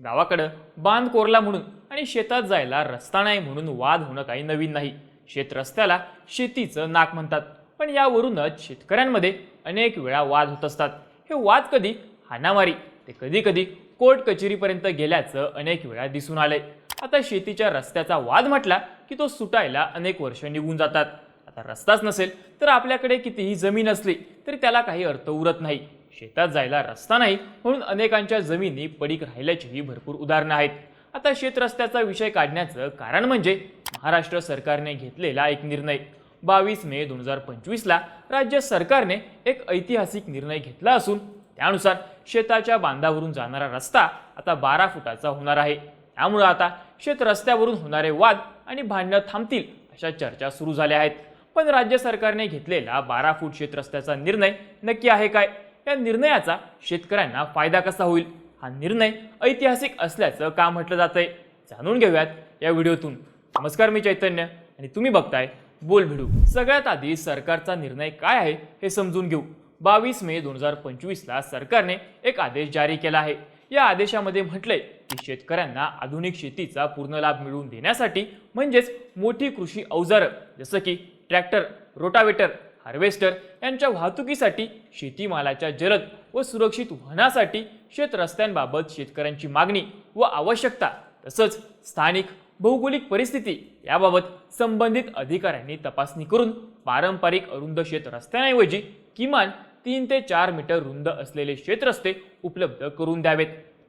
गावाकडं बांध कोरला म्हणून आणि शेतात जायला रस्ता नाही म्हणून वाद होणं काही नवीन नाही. शेत रस्त्याला शेतीचं नाक म्हणतात. पण यावरूनच शेतकऱ्यांमध्ये अनेक वेळा वाद होत असतात. हे वाद कधी हाणामारी ते कधी कधी कोर्ट कचेरीपर्यंत गेल्याचं अनेक वेळा दिसून आलंय. आता शेतीच्या रस्त्याचा वाद म्हटला की तो सुटायला अनेक वर्ष निघून जातात. आता रस्ताच नसेल तर आपल्याकडे कितीही जमीन असली तरी त्याला काही अर्थ उरत नाही. शेतात जायला रस्ता नाही म्हणून अनेकांच्या जमिनी पडीक राहिल्याचीही भरपूर उदाहरणं आहेत. आता शेत रस्त्याचा विषय काढण्याचं कारण म्हणजे महाराष्ट्र सरकारने घेतलेला एक निर्णय. बावीस मे दोन हजार पंचवीसला राज्य सरकारने एक ऐतिहासिक निर्णय घेतला असून त्यानुसार शेताच्या बांधावरून जाणारा रस्ता आता बारा फुटाचा होणार आहे. त्यामुळं आता शेत रस्त्यावरून होणारे वाद आणि भांडणं थांबतील अशा चर्चा सुरू झाल्या आहेत. पण राज्य सरकारने घेतलेला बारा फूट शेत रस्त्याचा निर्णय नक्की आहे काय? या निर्णयाचा शेतकऱ्यांना फायदा कसा होईल? हा निर्णय ऐतिहासिक असल्याचं का म्हटलं जातंय? जाणून घेऊयात या व्हिडिओतून. नमस्कार मी चैतन्य आणि तुम्ही बघताय बोल भिडू सगळ्यात आधी सरकारचा निर्णय काय आहे हे समजून घेऊ. बावीस मे दोन हजार पंचवीसला सरकारने एक आदेश जारी केला आहे. या आदेशामध्ये म्हटलंय की शेतकऱ्यांना आधुनिक शेतीचा पूर्ण लाभ मिळवून देण्यासाठी म्हणजेच मोठी कृषी अवजारं जसं की ट्रॅक्टर रोटावेटर हार्वेस्टर यांच्या वाहतुकीसाठी शेतीमालाच्या जलद व सुरक्षित वहनासाठी शेतरस्त्यांबाबत शेतकऱ्यांची मागणी व आवश्यकता तसंच स्थानिक भौगोलिक परिस्थिती याबाबत संबंधित अधिकाऱ्यांनी तपासणी करून पारंपरिक अरुंद शेत रस्त्यांऐवजी किमान तीन ते चार मीटर रुंद असलेले शेतरस्ते उपलब्ध करून द्यावेत.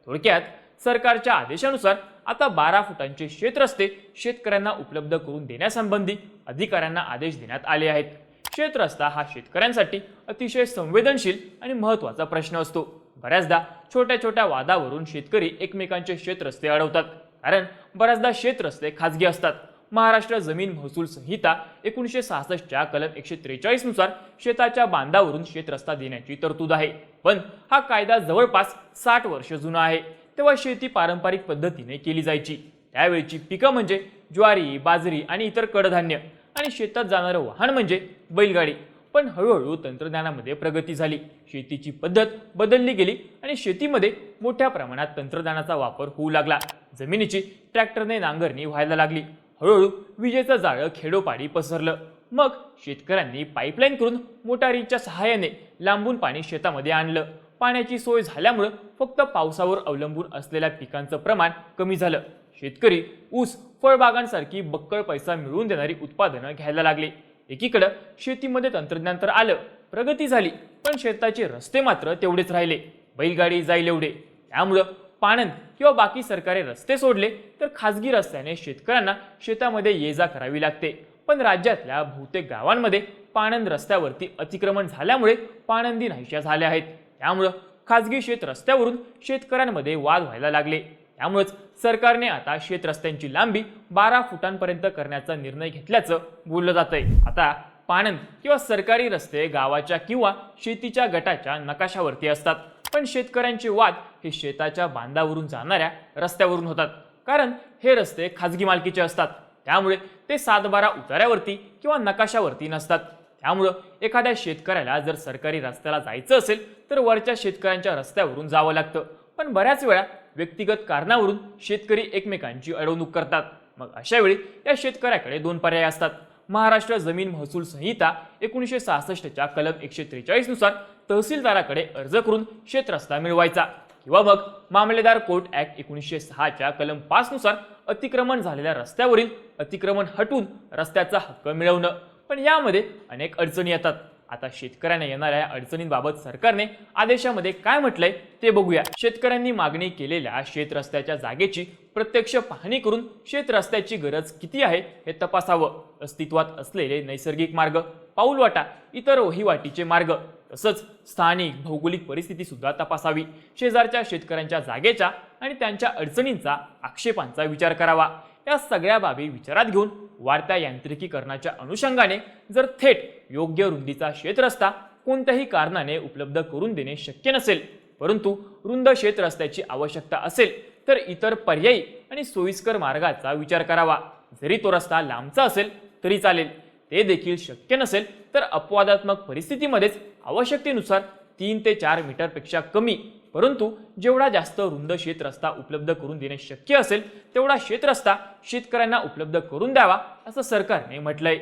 थोडक्यात सरकारच्या आदेशानुसार आता बारा फुटांचे शेतरस्ते शेतकऱ्यांना उपलब्ध करून देण्यासंबंधी अधिकाऱ्यांना आदेश देण्यात आले आहेत. शेतरस्ता हा शेतकऱ्यांसाठी अतिशय संवेदनशील आणि महत्त्वाचा प्रश्न असतो. बऱ्याचदा छोट्या छोट्या वादावरून शेतकरी एकमेकांचे शेतरस्ते अडवतात. कारण बऱ्याचदा शेतरस्ते खाजगी असतात. महाराष्ट्र जमीन महसूल संहिता एकोणीसशे सहासष्टच्या कलम एकशे त्रेचाळीसनुसार शेताच्या बांधावरून शेतरस्ता देण्याची तरतूद आहे. पण हा कायदा जवळपास साठ वर्ष जुना आहे. तेव्हा शेती पारंपरिक पद्धतीने केली जायची. त्यावेळची पिकं म्हणजे ज्वारी बाजरी आणि इतर कडधान्य. आणि शेतात जाणारं वाहन म्हणजे बैलगाडी. पण हळूहळू तंत्रज्ञानामध्ये प्रगती झाली. शेतीची पद्धत बदलली गेली आणि शेतीमध्ये मोठ्या प्रमाणात तंत्रज्ञानाचा वापर होऊ लागला. जमिनीची ट्रॅक्टरने नांगरणी व्हायला लागली. हळूहळू विजेचं जाळं खेडोपाडी पसरलं. मग शेतकऱ्यांनी पाईपलाईन करून मोटारीच्या सहाय्याने लांबून पाणी शेतामध्ये आणलं. पाण्याची सोय झाल्यामुळं फक्त पावसावर अवलंबून असलेल्या पिकांचं प्रमाण कमी झालं. शेतकरी ऊस फळबागांसारखी बक्कळ पैसा मिळवून देणारी उत्पादनं घ्यायला लागले. एकीकडं शेतीमध्ये तंत्रज्ञान तर आलं प्रगती झाली पण शेताचे रस्ते मात्र तेवढेच राहिले बैलगाडी जाईल एवढे. त्यामुळं पाणंद किंवा बाकी सरकारी रस्ते सोडले तर खाजगी रस्त्याने शेतकऱ्यांना शेतामध्ये ये जा करावी लागते. पण राज्यातल्या बहुतेक गावांमध्ये पाणंद रस्त्यावरती अतिक्रमण झाल्यामुळे पाणंदी नाहीशा झाल्या आहेत. त्यामुळं खाजगी शेत रस्त्यावरून शेतकऱ्यांमध्ये वाद व्हायला लागले. त्यामुळेच सरकारने आता शेत रस्त्यांची लांबी बारा फुटांपर्यंत करण्याचा निर्णय घेतल्याचं बोललं जातंय. आता पाणंद किंवा सरकारी रस्ते गावाच्या किंवा शेतीच्या गटाच्या नकाशावरती असतात. पण शेतकऱ्यांचे वाद हे शेताच्या बांधावरून जाणाऱ्या रस्त्यावरून होतात. कारण हे रस्ते खाजगी मालकीचे असतात. त्यामुळे ते सातबारा उतार्यावरती किंवा नकाशावरती नसतात. त्यामुळं एखाद्या शेतकऱ्याला जर सरकारी रस्त्याला जायचं असेल तर वरच्या शेतकऱ्यांच्या रस्त्यावरून जावं लागतं. पण बऱ्याच वेळा व्यक्तिगत कारणावरून शेतकरी एकमेकांची अडवणूक करतात. मग अशा वेळी या शेतकऱ्याकडे दोन पर्याय असतात. महाराष्ट्र जमीन महसूल संहिता एकोणीसशे सहासष्टच्या कलम एकशे त्रेचाळीसनुसार तहसीलदाराकडे अर्ज करून शेतरस्ता मिळवायचा. किंवा मग मामलेदार कोर्ट ॲक्ट एकोणीसशे सहाच्या कलम पाचनुसार अतिक्रमण झालेल्या रस्त्यावरील अतिक्रमण हटून रस्त्याचा हक्क मिळवणं. पण यामध्ये अनेक अडचणी येतात. आता शेतकऱ्यांना येणाऱ्या अडचणींबाबत सरकारने आदेशामध्ये काय म्हटलंय ते बघूया. शेतकऱ्यांनी मागणी केलेल्या शेत रस्त्याच्या जागेची प्रत्यक्ष पाहणी करून शेत रस्त्याची गरज किती आहे हे तपासावं. अस्तित्वात असलेले नैसर्गिक मार्ग पाऊलवाटा इतर वहिवाटीचे मार्ग तसंच स्थानिक भौगोलिक परिस्थिती सुद्धा तपासावी. शेजारच्या शेतकऱ्यांच्या जागेच्या आणि त्यांच्या अडचणींचा आक्षेपांचा विचार करावा. या सगळ्या बाबी विचारात घेऊन वाढत्या यांत्रिकीकरणाच्या अनुषंगाने जर थेट योग्य रुंदीचा शेतरस्ता कोणत्याही कारणाने उपलब्ध करून देणे शक्य नसेल परंतु रुंद शेत रस्त्याची आवश्यकता असेल तर इतर पर्यायी आणि सोयीस्कर मार्गाचा विचार करावा. जरी तो रस्ता लांबचा असेल तरी चालेल. ते देखील शक्य नसेल तर अपवादात्मक परिस्थितीमध्येच आवश्यकतेनुसार तीन ते चार मीटरपेक्षा कमी परंतु जेवढा जास्त रुंद शेत रस्ता उपलब्ध करून देणे शक्य असेल तेवढा शेत रस्ता शेतकऱ्यांना उपलब्ध करून द्यावा असं सरकारने म्हटलंय.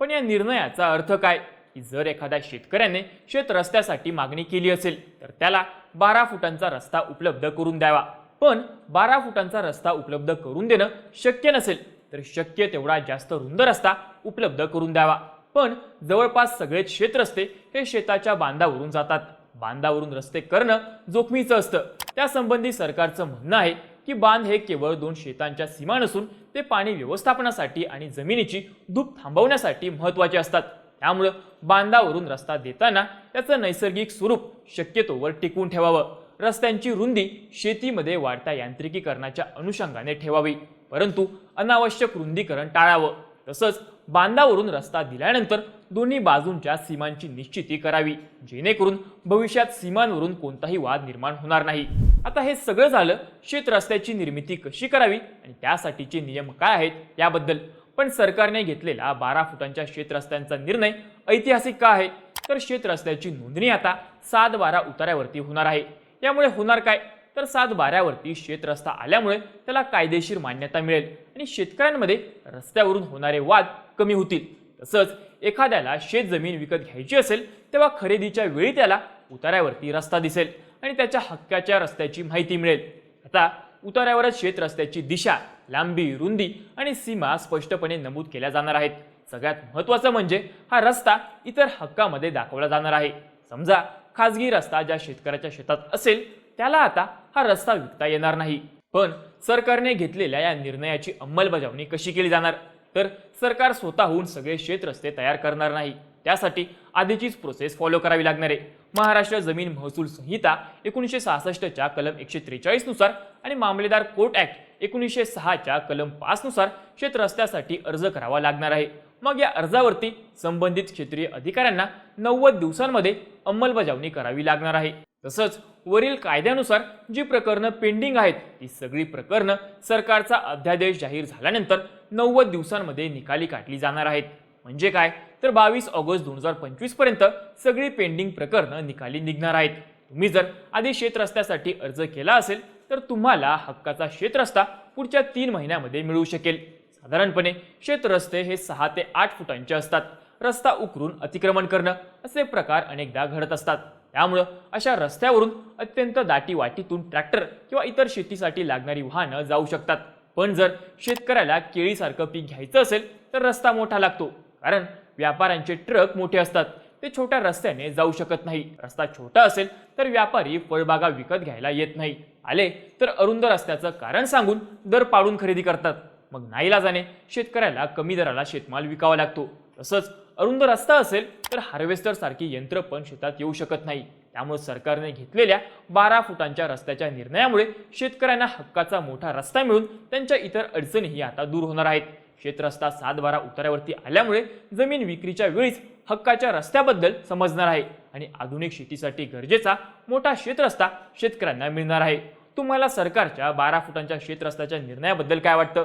पण या निर्णयाचा अर्थ काय? की जर एखाद्या शेतकऱ्याने शेत रस्त्यासाठी मागणी केली असेल तर त्याला बारा फुटांचा रस्ता उपलब्ध करून द्यावा. पण बारा फुटांचा रस्ता उपलब्ध करून देणं शक्य नसेल तर शक्य तेवढा जास्त रुंद रस्ता उपलब्ध करून द्यावा. पण जवळपास सगळेच शेत रस्ते हे शेताच्या बांधावरून जातात. बांधावरून रस्ते करणं जोखमीचं असतं. त्यासंबंधी सरकारचं म्हणणं आहे की बांध हे केवळ दोन शेतांच्या सीमा नसून ते पाणी व्यवस्थापनासाठी आणि जमिनीची धूप थांबवण्यासाठी महत्त्वाचे असतात. त्यामुळं बांधावरून रस्ता देताना त्याचं नैसर्गिक स्वरूप शक्यतोवर टिकवून ठेवावं. रस्त्यांची रुंदी शेतीमध्ये वाढत्या यांत्रिकीकरणाच्या अनुषंगाने ठेवावी. परंतु अनावश्यक रुंदीकरण टाळावं. तसंच बांधावरून रस्ता दिल्यानंतर दोन्ही बाजूंच्या सीमांची निश्चिती करावी जेणेकरून भविष्यात सीमांवरून कोणताही वाद निर्माण होणार नाही. आता हे सगळं झालं शेत रस्त्याची निर्मिती कशी करावी आणि त्यासाठीचे नियम काय आहेत याबद्दल. पण सरकारने घेतलेला बारा फुटांच्या शेत रस्त्यांचा निर्णय ऐतिहासिक का आहे? तर शेत रस्त्याची नोंदणी आता सात बारा उतार्यावरती होणार आहे. यामुळे होणार काय? तर सात बाऱ्यावरती शेत रस्ता आल्यामुळे त्याला कायदेशीर मान्यता मिळेल आणि शेतकऱ्यांमध्ये रस्त्यावरून होणारे वाद कमी होतील. तसंच एखाद्याला शेत जमीन विकत घ्यायची असेल तेव्हा खरेदीच्या वेळी त्याला उतार्यावरती रस्ता दिसेल आणि त्याच्या हक्काच्या रस्त्याची माहिती मिळेल. आता उतार्यावरच शेत रस्त्याची दिशा लांबी रुंदी आणि सीमा स्पष्टपणे नमूद केल्या जाणार आहेत. सगळ्यात महत्त्वाचं म्हणजे हा रस्ता इतर हक्कामध्ये दाखवला जाणार आहे. समजा खाजगी रस्ता ज्या शेतकऱ्याच्या शेतात असेल त्याला आता हा रस्ता विकता येणार नाही. पण सरकारने घेतलेल्या या निर्णयाची अंमलबजावणी कशी केली जाणार? तर सरकार स्वतःहून सगळे शेत रस्ते तयार करणार नाही. त्यासाठी आधीचीच प्रोसेस फॉलो करावी लागणार आहे. महाराष्ट्र जमीन महसूल संहिता एकोणीसशे सहासष्टच्या कलम एकशे त्रेचाळीसनुसार आणि मामलेदार कोर्ट ॲक्ट एकोणीसशे सहाच्या कलम पाचनुसार शेत रस्त्यासाठी अर्ज करावा लागणार आहे. मग या अर्जावरती संबंधित क्षेत्रीय अधिकाऱ्यांना नव्वद दिवसांमध्ये अंमलबजावणी करावी लागणार आहे. तसंच वरील कायद्यानुसार जी प्रकरणं पेंडिंग आहेत ती सगळी प्रकरणं सरकारचा अध्यादेश जाहीर झाल्यानंतर नव्वद दिवसांमध्ये निकाली काढली जाणार आहेत. म्हणजे काय? तर बावीस ऑगस्ट दोन हजार पंचवीसपर्यंत सगळी पेंडिंग प्रकरणं निकाली निघणार आहेत. तुम्ही जर आधी शेतरस्त्यासाठी अर्ज केला असेल तर तुम्हाला हक्काचा शेतरस्ता पुढच्या तीन महिन्यामध्ये मिळू शकेल. साधारणपणे शेतरस्ते हे सहा ते आठ फुटांचे असतात. रस्ता उकरून अतिक्रमण करणं असे प्रकार अनेकदा घडत असतात. त्यामुळं अशा रस्त्यावरून अत्यंत दाटी वाटीतून ट्रॅक्टर किंवा इतर शेतीसाठी लागणारी वाहनं जाऊ शकतात. पण जर शेतकऱ्याला केळीसारखं पीक घ्यायचं असेल तर रस्ता मोठा लागतो. कारण व्यापाऱ्यांचे ट्रक मोठे असतात. ते छोट्या रस्त्याने जाऊ शकत नाही. रस्ता छोटा असेल तर व्यापारी फळबागा विकत घ्यायला येत नाही. आले तर अरुंद रस्त्याचं कारण सांगून दर पाडून खरेदी करतात. मग नाईलाजाने शेतकऱ्याला कमी दराला शेतमाल विकावा लागतो. तसंच अरुंद रस्ता असेल तर हार्वेस्टर सारखी यंत्र पण शेतात येऊ शकत नाही. त्यामुळे सरकारने घेतलेल्या बारा फुटांच्या रस्त्याच्या निर्णयामुळे शेतकऱ्यांना हक्काचा मोठा रस्ता मिळून त्यांच्या इतर अडचणीही आता दूर होणार आहेत. शेत रस्ता सात बारा उतार्यावरती आल्यामुळे जमीन विक्रीच्या वेळीच हक्काच्या रस्त्याबद्दल समजणार आहे आणि आधुनिक शेतीसाठी गरजेचा मोठा शेतरस्ता शेतकऱ्यांना मिळणार आहे. तुम्हाला सरकारच्या बारा फुटांच्या शेतरस्त्याच्या निर्णयाबद्दल काय वाटतं?